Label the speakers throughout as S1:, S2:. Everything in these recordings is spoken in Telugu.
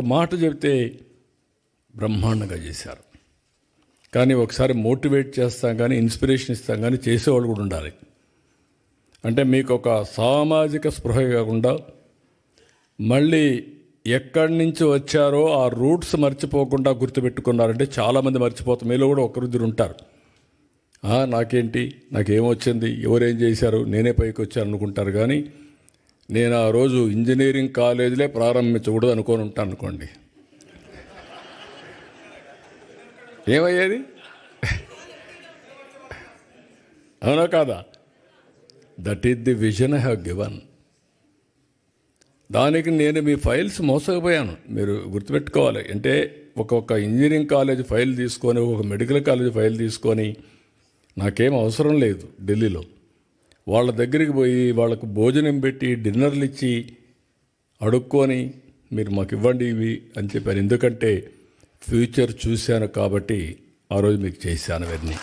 S1: ఒక మాట చెబితే బ్రహ్మాండంగా చేశారు. కానీ ఒకసారి మోటివేట్ చేస్తాం కానీ ఇన్స్పిరేషన్ ఇస్తాం కానీ చేసేవాళ్ళు కూడా ఉండాలి. అంటే మీకు ఒక సామాజిక స్పృహ కాకుండా మళ్ళీ ఎక్కడి నుంచి వచ్చారో ఆ రూట్స్ మర్చిపోకుండా గుర్తుపెట్టుకున్నారంటే చాలామంది మర్చిపోతాం మీలో కూడా ఒకరిద్దరు ఉంటారు. నాకేంటి? నాకేమొచ్చింది? ఎవరేం చేశారు? నేనే పైకి వచ్చాను అనుకుంటారు. కానీ నేను ఆ రోజు ఇంజనీరింగ్ కాలేజీలే ప్రారంభించకూడదు అనుకొని ఉంటాను అనుకోండి. ఏమయ్యేది? అవునా కాదా? That is the vision I have given దానికి నేను మీ ఫైల్స్ మోసకపోయాను మీరు గుర్తుపెట్టుకోవాలి. అంటే ఒక్కొక్క ఇంజనీరింగ్ కాలేజ్ ఫైల్ తీసుకొని ఒక మెడికల్ కాలేజ్ ఫైల్ తీసుకొని నాకేం అవసరం లేదు ఢిల్లీలో. వాళ్ళ దగ్గరికి పోయి వాళ్ళకు భోజనం పెట్టి డిన్నర్లు ఇచ్చి అడుక్కొని మీరు మాకు ఇవ్వండి ఇవి అని చెప్పారు. ఎందుకంటే ఫ్యూచర్ చూశాను కాబట్టి ఆ రోజు మీకు చేశాను అవన్నీ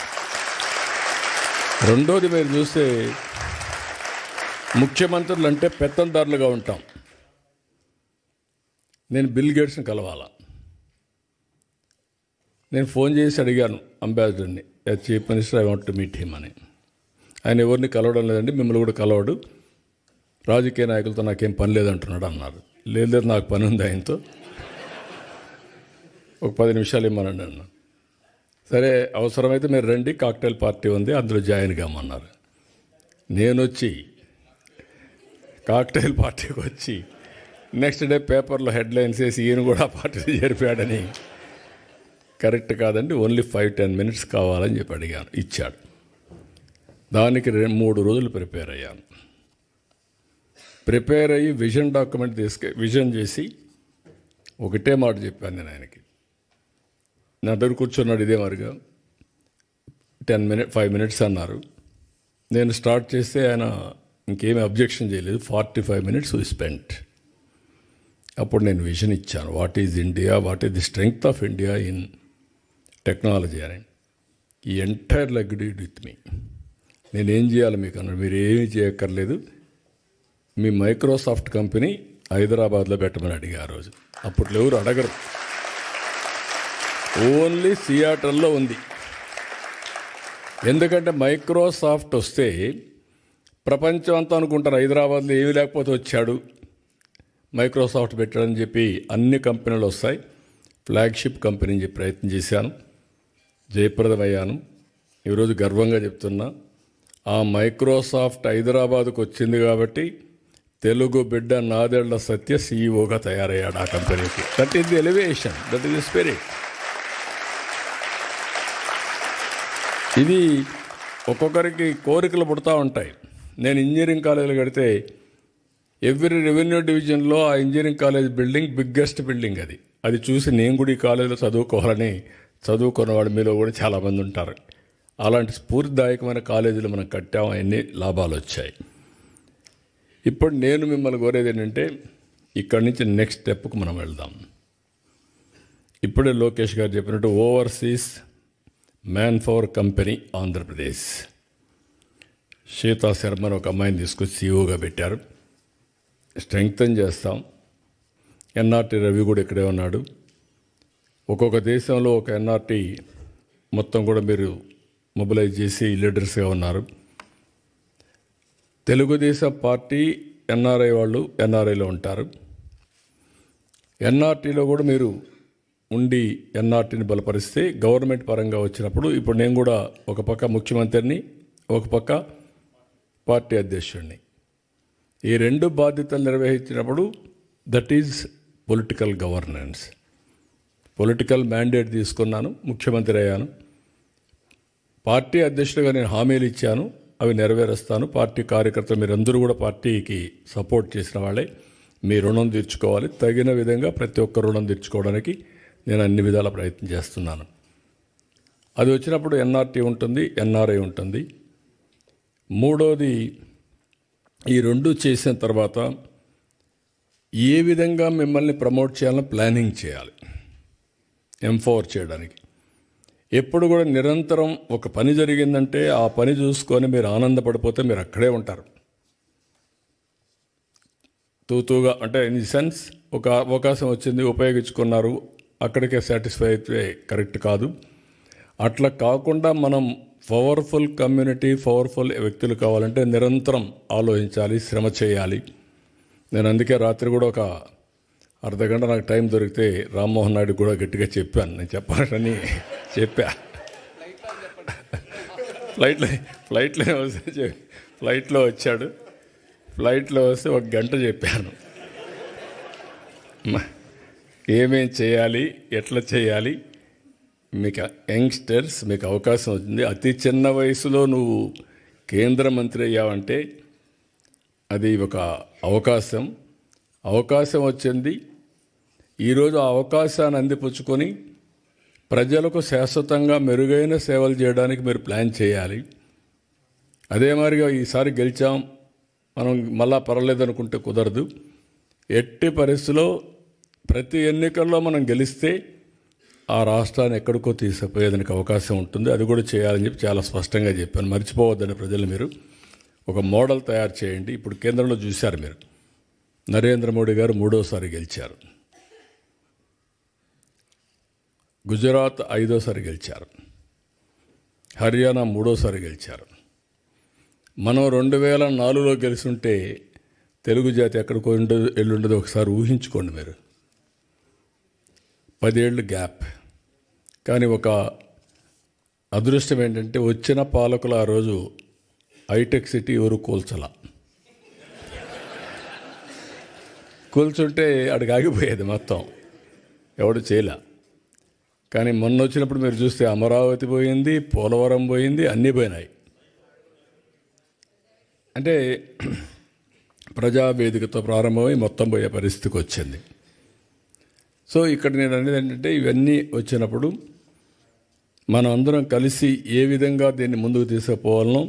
S1: రెండోది మీరు చూస్తే ముఖ్యమంత్రులు అంటే పెత్తందారులుగా ఉంటాం. నేను బిల్ గేట్స్ని కలవాలా? నేను ఫోన్ చేసి అడిగాను అంబాసిడర్ని chief minister I want to meet him అని. ఆయన ఎవరిని కలవడం లేదండి మిమ్మల్ని కూడా కలవడు. రాజకీయ నాయకులతో నాకేం పని లేదంటున్నాడు అన్నారు. లేదు లేదు నాకు పని ఉంది ఆయనతో. ఒక పది నిమిషాలు ఇమ్మనండి అన్న. సరే అవసరమైతే మీరు రండి కాక్టైల్ పార్టీ ఉంది అందులో జాయిన్ కామన్నారు. నేను వచ్చి కాక్టైల్ పార్టీకి వచ్చి నెక్స్ట్ డే పేపర్లో హెడ్లైన్స్ వేసి ఈయన కూడా పార్టీలో చేరిపాడని కరెక్ట్ కాదండి ఓన్లీ ఫైవ్ టెన్ మినిట్స్ కావాలని చెప్పి అడిగాను ఇచ్చాడు. దానికి రెండు మూడు రోజులు ప్రిపేర్ అయ్యాను. ప్రిపేర్ అయ్యి విజన్ డాక్యుమెంట్ తీసుకు విజన్ చేసి ఒకటే మాట చెప్పాను నేను ఆయనకి. నా దగ్గర కూర్చున్నాడు ఇదే మరిగా. టెన్ మినిట్ ఫైవ్ మినిట్స్ అన్నారు. నేను స్టార్ట్ చేస్తే ఆయన ఇంకేమీ అబ్జెక్షన్ చేయలేదు. Forty five minutes we spent అప్పుడు నేను విజన్ ఇచ్చాను. What is India what is the strength of India in technology అని. ఈ ఎంటైర్ లగ్డ్ విత్ మీ నేనేం చేయాలి మీకు అన్నాడు మీరు ఏమీ చేయక్కర్లేదు. మీ మైక్రోసాఫ్ట్ కంపెనీ హైదరాబాద్లో పెట్టమని అడిగా ఆ రోజు. అప్పట్లో ఎవరు అడగరు. ఓన్లీ సియాటర్లో ఉంది. ఎందుకంటే మైక్రోసాఫ్ట్ వస్తే ప్రపంచం అంతా అనుకుంటారు హైదరాబాద్లో ఏమీ లేకపోతే వచ్చాడు. మైక్రోసాఫ్ట్ పెట్టాడని చెప్పి అన్ని కంపెనీలు వస్తాయి. ఫ్లాగ్షిప్ కంపెనీ అని చెప్పి ప్రయత్నం చేశాను. జయప్రదమయ్యాను. ఈరోజు గర్వంగా చెప్తున్నా. ఆ మైక్రోసాఫ్ట్ హైదరాబాద్కు వచ్చింది కాబట్టి తెలుగు బిడ్డ నాదెళ్ళ సత్య సీఈఓగా తయారయ్యాడు ఆ కంపెనీకి. That is the elevation that is the spirit ఇది ఒక్కొక్కరికి కోరికలు పుడతా ఉంటాయి. నేను ఇంజనీరింగ్ కాలేజీలు కడితే ఎవ్రీ రెవెన్యూ డివిజన్లో ఆ engineering college building biggest building అది. అది చూసి నేను కూడా ఈ కాలేజీలో చదువుకోవాలని చదువుకున్న వాడి మీలో కూడా చాలామంది ఉంటారు. అలాంటి స్ఫూర్తిదాయకమైన కాలేజీలు మనం కట్టాము అన్ని లాభాలు వచ్చాయి. ఇప్పుడు నేను మిమ్మల్ని కోరేది ఏంటంటే ఇక్కడి నుంచి నెక్స్ట్ స్టెప్కు మనం వెళ్దాం. ఇప్పుడే లోకేష్ గారు చెప్పినట్టు overseas man power company Andhra Pradesh Sita శర్మని ఒక అమ్మాయిని తీసుకొచ్చి సీఈఓగా పెట్టారు. స్ట్రెంగ్తన్ చేస్తాం. ఎన్ఆర్టీ రవి కూడా ఇక్కడే ఉన్నాడు. ఒక్కొక్క దేశంలో ఒక ఎన్ఆర్టీ మొత్తం కూడా మీరు మొబిలైజ్ చేసి లీడర్స్గా ఉన్నారు. తెలుగుదేశం పార్టీ ఎన్ఆర్ఐ వాళ్ళు ఎన్ఆర్ఐలో ఉంటారు. ఎన్ఆర్టీలో కూడా మీరు ఉండి ఎన్ఆర్టీని బలపరిస్తే గవర్నమెంట్ పరంగా వచ్చినప్పుడు ఇప్పుడు నేను కూడా ఒక పక్క ముఖ్యమంత్రిని ఒక పక్క పార్టీ అధ్యక్షుడిని. ఈ రెండు బాధ్యతలు నిర్వహించినప్పుడు that is political governance. Political mandate తీసుకున్నాను ముఖ్యమంత్రి అయ్యాను. పార్టీ అధ్యక్షుడిగా నేను హామీలు ఇచ్చాను అవి నెరవేరుస్తాను. పార్టీ కార్యకర్తలు మీరందరూ కూడా పార్టీకి సపోర్ట్ చేసిన వాళ్ళే. మీ రుణం తీర్చుకోవాలి. తగిన విధంగా ప్రతి ఒక్క రుణం తీర్చుకోవడానికి నేను అన్ని విధాల ప్రయత్నం చేస్తున్నాను. అది వచ్చినప్పుడు ఎన్ఆర్టీ ఉంటుంది ఎన్ఆర్ఐ ఉంటుంది. మూడోది ఈ రెండు చేసిన తర్వాత ఏ విధంగా మిమ్మల్ని ప్రమోట్ చేయాలని ప్లానింగ్ చేయాలి? ఎంఫోర్ చేయడానికి. ఎప్పుడు కూడా నిరంతరం ఒక పని జరిగిందంటే ఆ పని చూసుకొని మీరు ఆనందపడిపోతే మీరు అక్కడే ఉంటారు. తూతూగా అంటే ఇన్ ది సెన్స్ ఒక అవకాశం వచ్చింది ఉపయోగించుకున్నారు అక్కడికే సాటిస్ఫై అయితే కరెక్ట్ కాదు. అట్లా కాకుండా మనం పవర్ఫుల్ కమ్యూనిటీ పవర్ఫుల్ వ్యక్తులు కావాలంటే నిరంతరం ఆలోచించాలి శ్రమ చేయాలి. నేను అందుకే రాత్రి కూడా ఒక అర్ధ గంట నాకు టైం దొరికితే రామ్మోహన్ నాయుడు కూడా గట్టిగా చెప్పాను. నేను చెప్పాలని చెప్పా. ఫ్లైట్లో ఫ్లైట్లో వస్తే ఫ్లైట్లో వచ్చాడు. ఫ్లైట్లో వస్తే ఒక గంట చెప్పాను. ఏమేం చేయాలి ఎట్లా చేయాలి మీకు యంగ్స్టర్స్ మీకు అవకాశం వచ్చింది. అతి చిన్న వయసులో నువ్వు కేంద్ర మంత్రి అయ్యావంటే అది ఒక అవకాశం. అవకాశం వచ్చింది. ఈరోజు ఆ అవకాశాన్ని అందిపుచ్చుకొని ప్రజలకు శాశ్వతంగా మెరుగైన సేవలు చేయడానికి మీరు ప్లాన్ చేయాలి. అదే మాదిరిగా ఈసారి గెలిచాం. మనం మళ్ళా పర్వాలేదు అనుకుంటే కుదరదు. ఎట్టి పరిస్థితిలో ప్రతి ఎన్నికల్లో మనం గెలిస్తే ఆ రాష్ట్రాన్ని ఎక్కడికో తీసుకుపోయేదానికి అవకాశం ఉంటుంది. అది కూడా చేయాలని చెప్పి చాలా స్పష్టంగా చెప్పాను. మర్చిపోవద్దని ప్రజలు మీరు. ఒక మోడల్ తయారు చేయండి. ఇప్పుడు కేంద్రంలో చూశారు మీరు. నరేంద్ర మోడీ గారు మూడోసారి గెలిచారు. గుజరాత్ ఐదోసారి గెలిచారు. హర్యానా మూడోసారి గెలిచారు. మనం రెండు వేల నాలుగులో గెలుచుంటే తెలుగు జాతి ఎక్కడికో ఎల్లుండదు ఒకసారి ఊహించుకోండి మీరు. పదేళ్ళు గ్యాప్. కానీ ఒక అదృష్టం ఏంటంటే వచ్చిన పాలకులు ఆ రోజు హైటెక్ సిటీ ఎవరు కూల్చలా? కూల్చుంటే అడిగి ఆగిపోయేది మొత్తం. ఎవడు చేయలే. కానీ మొన్న వచ్చినప్పుడు మీరు చూస్తే అమరావతి పోయింది పోలవరం పోయింది అన్నీ పోయినాయి. అంటే ప్రజావేదికతో ప్రారంభమై మొత్తం పోయే పరిస్థితికి వచ్చింది. సో ఇక్కడ నేను అనేది ఏంటంటే ఇవన్నీ వచ్చినప్పుడు మనం అందరం కలిసి ఏ విధంగా దీన్ని ముందుకు తీసుకుపోవాలనో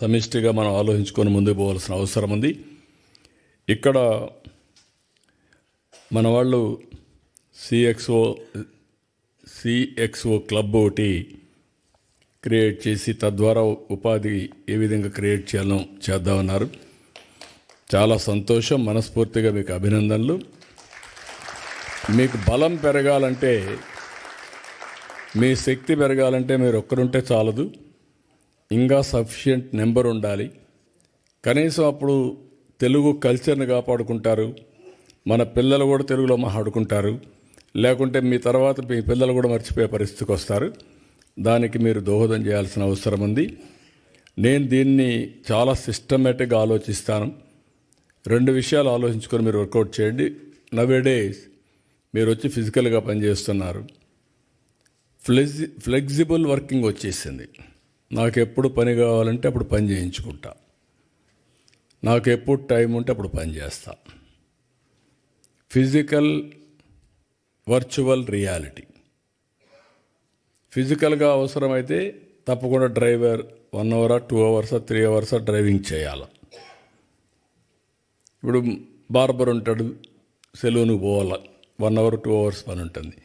S1: సమిష్టిగా మనం ఆలోచించుకొని ముందుకు పోవాల్సిన అవసరం ఉంది. ఇక్కడ మన వాళ్ళు సిఎక్స్ఓ సిఎక్స్ఓ క్లబ్ ఒకటి క్రియేట్ చేసి తద్వారా ఉపాధి ఏ విధంగా క్రియేట్ చేయాలో చేద్దామన్నారు చాలా సంతోషం మనస్ఫూర్తిగా మీకు అభినందనలు. మీకు బలం పెరగాలంటే మీ శక్తి పెరగాలంటే మీరు ఒక్కరుంటే చాలదు. ఇంకా సఫిషియంట్ నెంబర్ ఉండాలి. కనీసం అప్పుడు తెలుగు కల్చర్ని కాపాడుకుంటారు. మన పిల్లలు కూడా తెలుగులో మాట్లాడుకుంటారు లేకుంటే మీ తర్వాత మీ పిల్లలు కూడా మర్చిపోయే పరిస్థితికి వస్తారు. దానికి మీరు దోహదం చేయాల్సిన అవసరం ఉంది. నేను దీన్ని చాలా సిస్టమేటిక్గా ఆలోచిస్తాను. రెండు విషయాలు ఆలోచించుకొని మీరు వర్కౌట్ చేయండి. నవేడేస్ మీరు వచ్చి ఫిజికల్గా పనిచేస్తున్నారు. ఫ్లెక్సి ఫ్లెక్సిబుల్ వర్కింగ్ వచ్చేసింది. నాకు ఎప్పుడు పని కావాలంటే అప్పుడు పని చేయించుకుంటా. నాకు ఎప్పుడు టైం ఉంటే అప్పుడు పని చేస్తాను ఫిజికల్ వర్చువల్ రియాలిటీ. ఫిజికల్గా అవసరమైతే తప్పకుండా డ్రైవర్ వన్ అవరా టూ అవర్సా త్రీ అవర్సా డ్రైవింగ్ చేయాలి. ఇప్పుడు బార్బర్ ఉంటాడు సెలూన్కి పోవాలి వన్ అవర్ టూ అవర్స్ పని ఉంటుంది.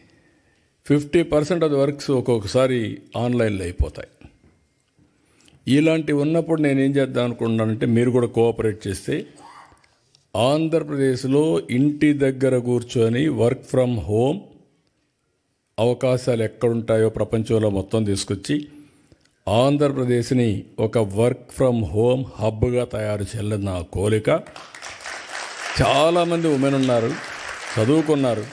S1: ఫిఫ్టీ పర్సెంట్ ఆఫ్ వర్క్స్ ఒక్కొక్కసారి ఆన్లైన్లో అయిపోతాయి. ఇలాంటివి ఉన్నప్పుడు నేను ఏం చేద్దాం అనుకుంటున్నానంటే మీరు కూడా కోఆపరేట్ చేస్తే ఆంధ్రప్రదేశ్లో ఇంటి దగ్గర కూర్చొని వర్క్ ఫ్రమ్ హోమ్ అవకాశాలు ఎక్కడుంటాయో ప్రపంచంలో మొత్తం తీసుకొచ్చి ఆంధ్రప్రదేశ్ని ఒక వర్క్ ఫ్రమ్ హోమ్ హబ్గా తయారు చేయాలని నా కోరిక. చాలామంది ఉమెన్ ఉన్నారు చదువుకున్నారు.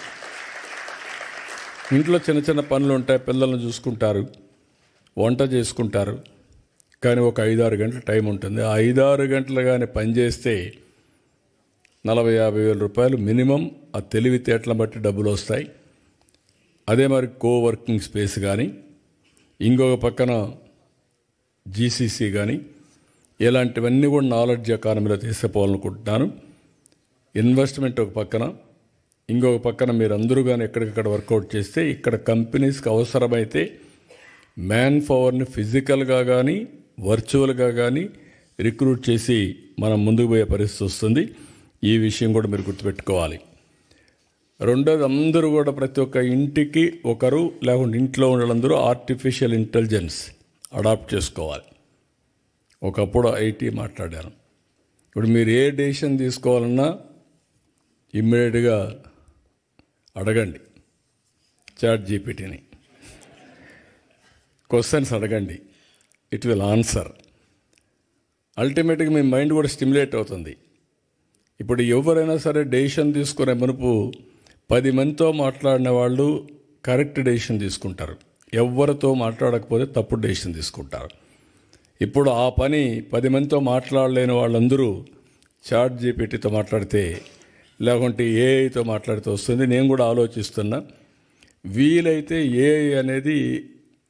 S1: ఇంట్లో చిన్న చిన్న పనులు ఉంటాయి పిల్లల్ని చూసుకుంటారు వంట చేసుకుంటారు. కానీ ఒక ఐదారు గంటల టైం ఉంటుంది. ఆ ఐదారు గంటలు కానీ పనిచేస్తే నలభై యాభై వేల రూపాయలు మినిమం ఆ తెలివితేటలను బట్టి డబ్బులు వస్తాయి. అదే మరి కోవర్కింగ్ స్పేస్ కానీ ఇంకొక పక్కన జీసీసీ కానీ ఇలాంటివన్నీ కూడా నాలెడ్జ్ ఎకానమీలో తీసుకుపోవాలనుకుంటున్నాను ఇన్వెస్ట్మెంట్ ఒక పక్కన ఇంకొక పక్కన మీరు అందరూ కానీ ఎక్కడికక్కడ వర్కౌట్ చేస్తే ఇక్కడ కంపెనీస్కి అవసరమైతే మ్యాన్ పవర్ని ఫిజికల్గా కానీ వర్చువల్గా కానీ రిక్రూట్ చేసి మనం ముందుకు పోయే పరిస్థితి వస్తుంది. ఈ విషయం కూడా మీరు గుర్తుపెట్టుకోవాలి. రెండోది అందరూ కూడా ప్రతి ఒక్క ఇంటికి ఒకరు లేకుంటే ఇంట్లో ఉండాలందరూ ఆర్టిఫిషియల్ ఇంటెలిజెన్స్ అడాప్ట్ చేసుకోవాలి. ఒకప్పుడు ఐటీ మాట్లాడాను ఇప్పుడు మీరు ఏ డెసిషన్ తీసుకోవాలన్నా ఇమ్మీడియట్గా అడగండి. చాట్ జీపీటీని. క్వశ్చన్స్ అడగండి. ఇట్ విల్ ఆన్సర్ అల్టిమేట్గా మీ మైండ్ కూడా స్టిమ్యులేట్ అవుతుంది. ఇప్పుడు ఎవరైనా సరే డెసిషన్ తీసుకునే మునుపు పది మందితో మాట్లాడిన వాళ్ళు కరెక్ట్ డెసిషన్ తీసుకుంటారు. ఎవరితో మాట్లాడకపోతే తప్పుడు డెసిషన్ తీసుకుంటారు. ఇప్పుడు ఆ పని పది మందితో మాట్లాడలేని వాళ్ళందరూ చాట్ జీపీటీతో మాట్లాడితే లేకుంటే ఏఐతో మాట్లాడితే వస్తుంది. నేను కూడా ఆలోచిస్తున్నా వీలైతే ఏఐ అనేది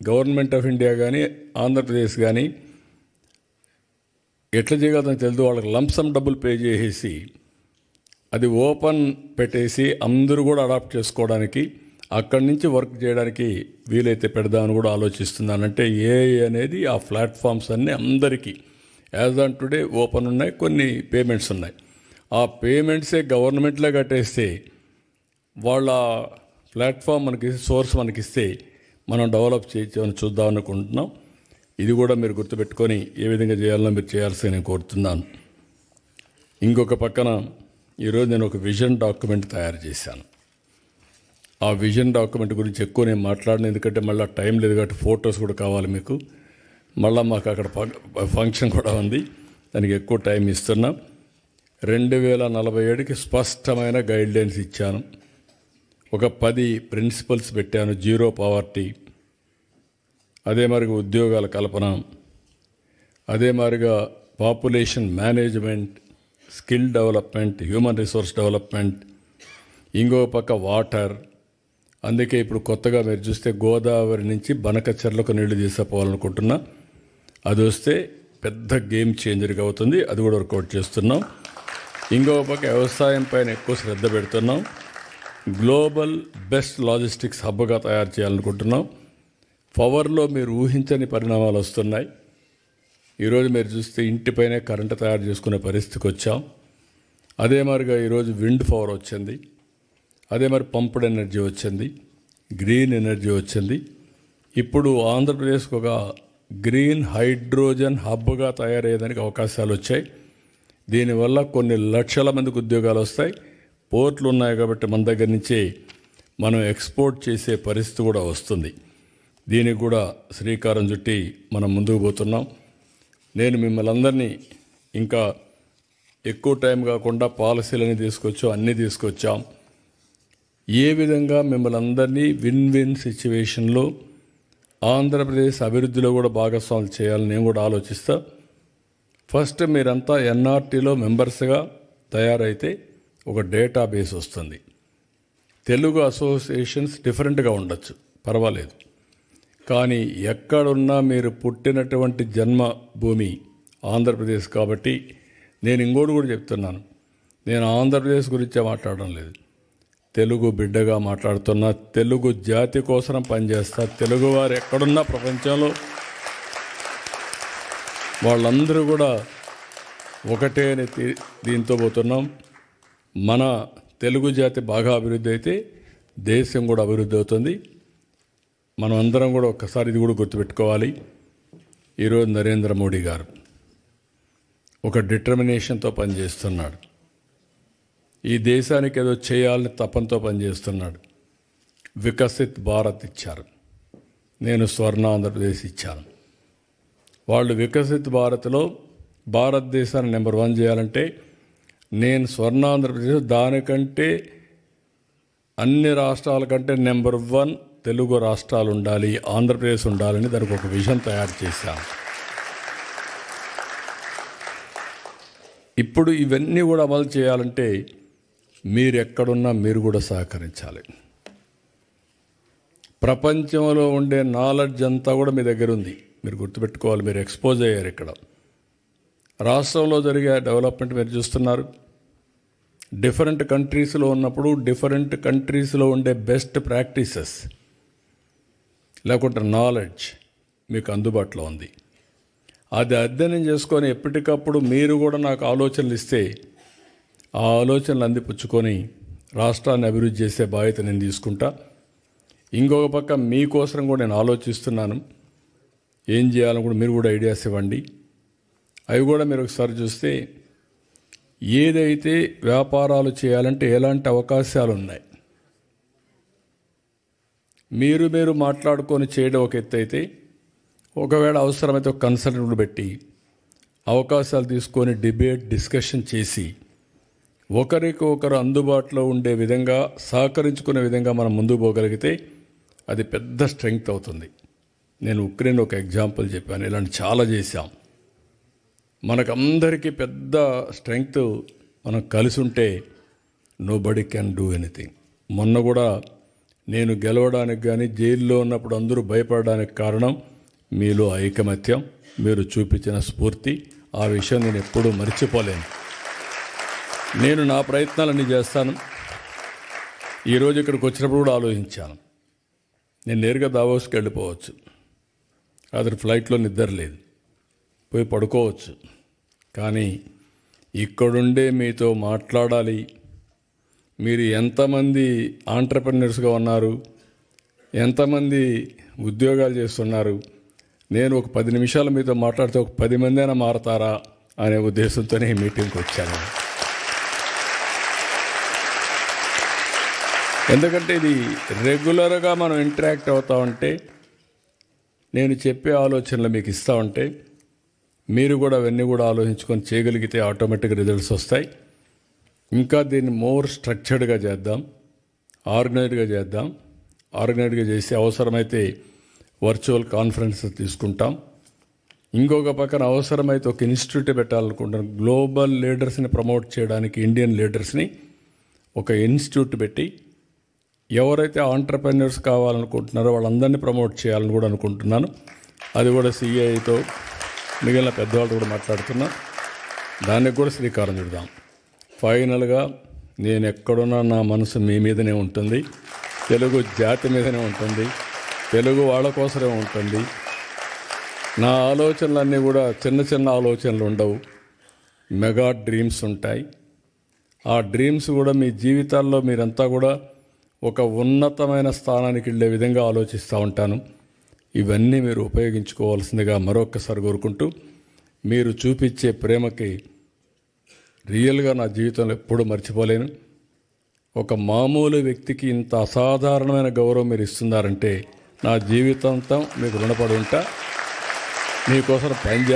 S1: గవర్నమెంట్ ఆఫ్ ఇండియా కానీ ఆంధ్రప్రదేశ్ కానీ ఎట్లా చేయగలదని తెలియదు వాళ్ళకి లంసమ్ డబ్బులు పే చేసేసి అది ఓపెన్ పెట్టేసి అందరూ కూడా అడాప్ట్ చేసుకోవడానికి అక్కడి నుంచి వర్క్ చేయడానికి వీలైతే పెడదామని కూడా ఆలోచిస్తున్నానంటే ఏఐ అనేది ఆ ప్లాట్ఫామ్స్ అన్నీ అందరికీ యాజ్ ఆన్ టుడే ఓపెన్ ఉన్నాయి కొన్ని పేమెంట్స్ ఉన్నాయి. ఆ పేమెంట్సే గవర్నమెంట్లో కట్టేస్తే వాళ్ళ ప్లాట్ఫామ్ మనకి సోర్స్ మనకిస్తే మనం డెవలప్ చేయొచ్చని చూద్దాం అనుకుంటున్నాం. ఇది కూడా మీరు గుర్తుపెట్టుకొని ఏ విధంగా చేయాలో మీరు చేయాల్సి నేను కోరుతున్నాను. ఇంకొక పక్కన ఈరోజు నేను ఒక విజన్ డాక్యుమెంట్ తయారు చేశాను. ఆ విజన్ డాక్యుమెంట్ గురించి ఎక్కువ నేను మాట్లాడిన ఎందుకంటే మళ్ళీ టైం లేదు కాబట్టి ఫొటోస్ కూడా కావాలి మీకు. మళ్ళీ మాకు అక్కడ ఫంక్షన్ కూడా ఉంది దానికి ఎక్కువ టైం ఇస్తున్నాం. రెండు వేల నలభై ఏడుకి స్పష్టమైన గైడ్లైన్స్ ఇచ్చాను. ఒక పది ప్రిన్సిపల్స్ పెట్టాను జీరో పావర్టీ. అదే మరిగా ఉద్యోగాల కల్పన. అదే మాదిరిగా population management. Skill development human resource development ఇంకో పక్క వాటర్. అందుకే ఇప్పుడు కొత్తగా మీరు చూస్తే గోదావరి నుంచి బనకచెర్లకు నీళ్ళు తీసుకుపోవాలనుకుంటున్నా. అది వస్తే పెద్ద గేమ్ చేంజర్గా అవుతుంది. అది కూడా వర్కౌట్ చేస్తున్నాం. ఇంకో పక్క వ్యవసాయం పైన ఎక్కువ శ్రద్ధ పెడుతున్నాం. గ్లోబల్ బెస్ట్ లాజిస్టిక్స్ హబ్గా తయారు చేయాలనుకుంటున్నాం. పవర్లో మీరు ఊహించని పరిణామాలు వస్తున్నాయి. ఈరోజు మీరు చూస్తే ఇంటిపైనే కరెంటు తయారు చేసుకునే పరిస్థితికి వచ్చాం. అదే మరిగా ఈరోజు విండ్ పవర్ వచ్చింది. అదే మరి పంప్డ్ ఎనర్జీ వచ్చింది. గ్రీన్ ఎనర్జీ వచ్చింది. ఇప్పుడు ఆంధ్రప్రదేశ్కి ఒక గ్రీన్ హైడ్రోజన్ హబ్గా తయారయ్యేదానికి అవకాశాలు వచ్చాయి. దీనివల్ల కొన్ని లక్షల మందికి ఉద్యోగాలు వస్తాయి. పోర్ట్లు ఉన్నాయి కాబట్టి మన దగ్గర నుంచి మనం ఎక్స్పోర్ట్ చేసే పరిస్థితి కూడా వస్తుంది. దీనికి కూడా శ్రీకారం చుట్టి మనం ముందుకు పోతున్నాం. నేను మిమ్మల్ని అందరినీ ఇంకా ఎక్కువ టైం కాకుండా పాలసీలని తీసుకొచ్చాం అన్నీ తీసుకొచ్చాం. ఏ విధంగా మిమ్మల్ని అందరినీ విన్ విన్ సిచ్యువేషన్లో ఆంధ్రప్రదేశ్ అభివృద్ధిలో కూడా భాగస్వాములు చేయాలని నేను కూడా ఆలోచిస్తా. ఫస్ట్ మీరంతా ఎన్ఆర్టీలో మెంబర్స్గా తయారైతే ఒక డేటాబేస్ వస్తుంది. తెలుగు అసోసియేషన్స్ డిఫరెంట్గా ఉండొచ్చు పర్వాలేదు. కానీ ఎక్కడున్నా మీరు పుట్టినటువంటి జన్మభూమి ఆంధ్రప్రదేశ్ కాబట్టి నేను ఇంకోటి కూడా చెప్తున్నాను. నేను ఆంధ్రప్రదేశ్ గురించే మాట్లాడడం లేదు. తెలుగు బిడ్డగా మాట్లాడుతున్నా తెలుగు జాతి కోసం పనిచేస్తా తెలుగువారు ఎక్కడున్నా ప్రపంచంలో వాళ్ళందరూ కూడా ఒకటే అని దీంతో పోతున్నాం. మన తెలుగు జాతి బాగా అభివృద్ధి అయితే దేశం కూడా అభివృద్ధి అవుతుంది. మనం అందరం కూడా ఒక్కసారి ఇది కూడా గుర్తుపెట్టుకోవాలి. ఈరోజు నరేంద్ర మోడీ గారు ఒక డిటర్మినేషన్తో పనిచేస్తున్నాడు. ఈ దేశానికి ఏదో చేయాలని తపంతో పనిచేస్తున్నాడు. వికసిత్ భారత్ ఇచ్చారు. నేను స్వర్ణ ఆంధ్రప్రదేశ్ ఇచ్చాను. వాళ్ళు వికసిత్ భారత్లో భారతదేశాన్ని నెంబర్ వన్ చేయాలంటే నేను స్వర్ణ ఆంధ్రప్రదేశ్ దానికంటే అన్ని రాష్ట్రాల కంటే నెంబర్ వన్ తెలుగు రాష్ట్రాలు ఉండాలి ఆంధ్రప్రదేశ్ ఉండాలని దానికి ఒక విజన్ తయారు చేశాం. ఇప్పుడు ఇవన్నీ కూడా అమలు చేయాలంటే మీరు ఎక్కడున్నా మీరు కూడా సహకరించాలి. ప్రపంచంలో ఉండే నాలెడ్జ్ అంతా కూడా మీ దగ్గర ఉంది. మీరు గుర్తుపెట్టుకోవాలి మీరు ఎక్స్పోజ్ అయ్యారు ఇక్కడ. రాష్ట్రంలో జరిగే డెవలప్మెంట్ మీరు చూస్తున్నారు. డిఫరెంట్ కంట్రీస్లో ఉన్నప్పుడు డిఫరెంట్ కంట్రీస్లో ఉండే బెస్ట్ ప్రాక్టీసెస్ లేకుంటే నాలెడ్జ్ మీకు అందుబాటులో ఉంది. అది అధ్యయనం చేసుకొని ఎప్పటికప్పుడు మీరు కూడా నాకు ఆలోచనలు ఇస్తే ఆ ఆలోచనలు అందిపుచ్చుకొని రాష్ట్రాన్ని అభివృద్ధి చేసే బాధ్యత నేను తీసుకుంటా. ఇంకొక పక్క మీకోసం కూడా నేను ఆలోచిస్తున్నాను. ఏం చేయాలని కూడా మీరు కూడా ఐడియాస్ ఇవ్వండి. అవి కూడా మీరు ఒకసారి చూస్తే ఏదైతే వ్యాపారాలు చేయాలంటే ఎలాంటి అవకాశాలు ఉన్నాయి? మీరు మీరు మాట్లాడుకొని చేయడం ఒక ఎత్తు అయితే ఒకవేళ అవసరమైతే ఒక కన్సల్టెంట్ పెట్టి అవకాశాలు తీసుకొని డిబేట్ డిస్కషన్ చేసి ఒకరికి ఒకరు అందుబాటులో ఉండే విధంగా సహకరించుకునే విధంగా మనం ముందుకు పోగలిగితే అది పెద్ద స్ట్రెంగ్త్ అవుతుంది. నేను ఉక్రెయిన్ ఒక ఎగ్జాంపుల్ చెప్పాను ఇలాంటి చాలా చేశాం. మనకందరికీ పెద్ద స్ట్రెంగ్త్ మనం కలిసి ఉంటే nobody can do anything. మొన్న కూడా నేను గెలవడానికి కానీ జైల్లో ఉన్నప్పుడు అందరూ భయపడడానికి కారణం మీలో ఐకమత్యం మీరు చూపించిన స్ఫూర్తి. ఆ విషయం నేను ఎప్పుడూ మర్చిపోలేను. నేను నా ప్రయత్నాలన్నీ చేస్తాను. ఈరోజు ఇక్కడికి వచ్చినప్పుడు కూడా ఆలోచించాను. నేను నేరుగా దావోస్కి వెళ్ళిపోవచ్చు. రాత్రి ఫ్లైట్లో నిద్ర లేదు. పోయి పడుకోవచ్చు. కానీ ఇక్కడుండే మీతో మాట్లాడాలి. మీరు ఎంతమంది ఆంటర్ప్రినర్స్గా ఉన్నారు? ఎంతమంది ఉద్యోగాలు చేస్తున్నారు? నేను ఒక పది నిమిషాలు మీతో మాట్లాడితే ఒక పది మంది అయినా మారతారా అనే ఉద్దేశంతోనే ఈ మీటింగ్కి వచ్చాను. ఎందుకంటే ఇది రెగ్యులర్గా మనం ఇంటరాక్ట్ అవుతా ఉంటే నేను చెప్పే ఆలోచనలు మీకు ఇస్తా ఉంటే మీరు కూడా అవన్నీ కూడా ఆలోచించుకొని చేయగలిగితే ఆటోమేటిక్ రిజల్ట్స్ వస్తాయి. ఇంకా దీన్ని మోర్ స్ట్రక్చర్డ్గా చేద్దాం ఆర్గనైజ్డ్గా చేద్దాం. ఆర్గనైజ్డ్గా చేసి అవసరమైతే వర్చువల్ కాన్ఫరెన్స్ తీసుకుంటాం. ఇంకొక పక్కన అవసరమైతే ఒక ఇన్స్టిట్యూట్ పెట్టాలనుకుంటున్నాను గ్లోబల్ లీడర్స్ని ప్రమోట్ చేయడానికి ఇండియన్ లీడర్స్ని ఒక ఇన్స్టిట్యూట్ పెట్టి ఎవరైతే ఆంటర్ప్రెన్యూర్స్ కావాలనుకుంటున్నారో వాళ్ళందరినీ ప్రమోట్ చేయాలని కూడా అనుకుంటున్నాను. అది కూడా సిఐతో మిగిలిన పెద్దవాళ్ళు కూడా మాట్లాడుతున్నా. దానికి కూడా శ్రీకారం చుడదాం. ఫైనల్గా నేను ఎక్కడున్నా నా మనసు మీ మీదనే ఉంటుంది. తెలుగు జాతి మీదనే ఉంటుంది. తెలుగు వాళ్ళ కోసమే ఉంటుంది. నా ఆలోచనలన్నీ కూడా చిన్న చిన్న ఆలోచనలు ఉండవు. మెగా డ్రీమ్స్ ఉంటాయి. ఆ డ్రీమ్స్ కూడా మీ జీవితాల్లో మీరంతా కూడా ఒక ఉన్నతమైన స్థానానికి వెళ్ళే విధంగా ఆలోచిస్తూ ఉంటాను. ఇవన్నీ మీరు ఉపయోగించుకోవాల్సిందిగా మరొకసారి కోరుకుంటూ మీరు చూపించే ప్రేమకి రియల్గా నా జీవితంలో ఎప్పుడూ మర్చిపోలేను. ఒక మామూలు వ్యక్తికి ఇంత అసాధారణమైన గౌరవం మీరు ఇస్తున్నారంటే నా జీవితాంతం మీకు రుణపడి ఉంటా. మీకోసం పని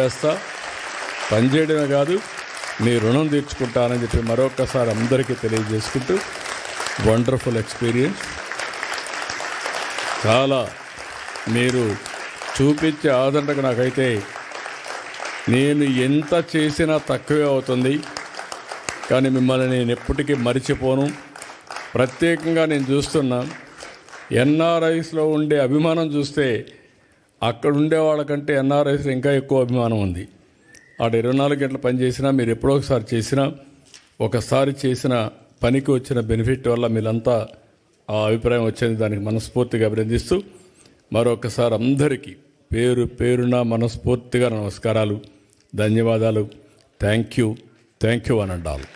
S1: పనిచేయడమే కాదు మీ రుణం తీర్చుకుంటానని చెప్పి మరొకసారి అందరికీ తెలియజేసుకుంటూ వండర్ఫుల్ ఎక్స్పీరియన్స్. చాలా మీరు చూపించే ఆదరణకు నాకైతే నేను ఎంత చేసినా తక్కువే అవుతుంది. కానీ మిమ్మల్ని నేను ఎప్పటికీ మరిచిపోను. ప్రత్యేకంగా నేను చూస్తున్నా ఎన్ఆర్ఐస్లో ఉండే అభిమానం చూస్తే అక్కడ ఉండే వాళ్ళకంటే ఎన్ఆర్ఐస్లో ఇంకా ఎక్కువ అభిమానం ఉంది. ఆడ ఇరవై నాలుగు గంటలు పనిచేసినా మీరు ఎప్పుడో ఒకసారి చేసినా ఒకసారి చేసిన పనికి వచ్చిన బెనిఫిట్ వల్ల మీరంతా ఆ అభిప్రాయం వచ్చింది. దానికి మనస్ఫూర్తిగా అభినందిస్తూ మరొకసారి అందరికీ పేరు పేరున మనస్ఫూర్తిగా నమస్కారాలు ధన్యవాదాలు. Thank you. థ్యాంక్ యూ అనండాలు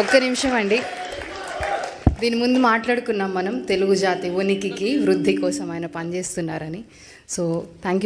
S2: ఒక్క నిమిషం అండి. దీని ముందు మాట్లాడుకున్నాం మనం తెలుగు జాతి ఉనికికి వృద్ధి కోసం ఆయన పనిచేస్తున్నారని. So thank you